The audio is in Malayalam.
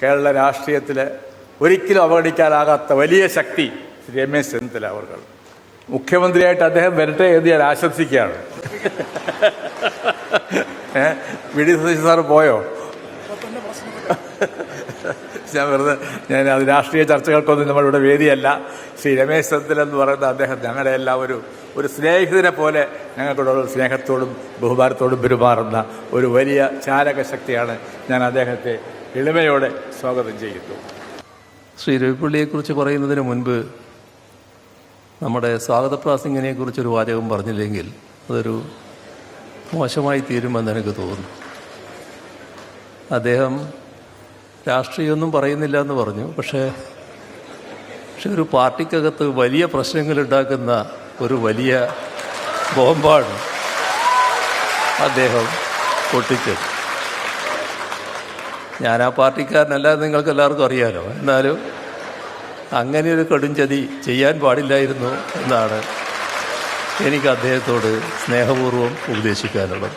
കേരള രാഷ്ട്രീയത്തിൽ ഒരിക്കലും അവഗണിക്കാനാകാത്ത വലിയ ശക്തി ശ്രീ എം എസ് ചെന്നിത്തല അവർ മുഖ്യമന്ത്രിയായിട്ട് അദ്ദേഹം വരട്ടെ എന്ന് ഞാൻ ആശംസിക്കുകയാണ്. വി ഡി സതീശൻ സാറ് പോയോ? ഞാൻ വെറുതെ ഞാൻ അത് രാഷ്ട്രീയ ചർച്ചകൾക്കൊന്നും നമ്മളിവിടെ വേദിയല്ല. ശ്രീ രമേശ് ചെന്നിത്തല എന്ന് പറയുന്ന അദ്ദേഹം ഞങ്ങളുടെ എല്ലാം ഒരു ഒരു സ്നേഹിതനെ പോലെ ഞങ്ങൾക്കുള്ള സ്നേഹത്തോടും ബഹുമാനത്തോടും പെരുമാറുന്ന ഒരു വലിയ ചാലക ശക്തിയാണ് ഞാൻ അദ്ദേഹത്തെ എളിമയോടെ സ്വാഗതം ചെയ്യുന്നു. ശ്രീ രവിപ്പള്ളിയെക്കുറിച്ച് പറയുന്നതിന് മുൻപ് നമ്മുടെ സ്വാഗത പ്രാസിംഗിനെ കുറിച്ചൊരു വാചകം പറഞ്ഞില്ലെങ്കിൽ അതൊരു മോശമായി തീരുമെന്ന് എനിക്ക് തോന്നുന്നു. അദ്ദേഹം രാഷ്ട്രീയമൊന്നും പറയുന്നില്ല എന്ന് പറഞ്ഞു. പക്ഷേ പക്ഷെ ഒരു പാർട്ടിക്കകത്ത് വലിയ പ്രശ്നങ്ങൾ ഉണ്ടാക്കുന്ന ഒരു വലിയ ബോംബാണ് അദ്ദേഹം പൊട്ടിച്ചത്. ഞാൻ ആ പാർട്ടിക്കാരനല്ല നിങ്ങൾക്ക് എല്ലാവർക്കും അറിയാലോ. എന്നാലും അങ്ങനെ ഒരു കടുംചതി ചെയ്യാൻ പാടില്ലായിരുന്നു എന്നാണ് എനിക്ക് അദ്ദേഹത്തോട് സ്നേഹപൂർവം ഉപദേശിക്കാനുള്ളത്.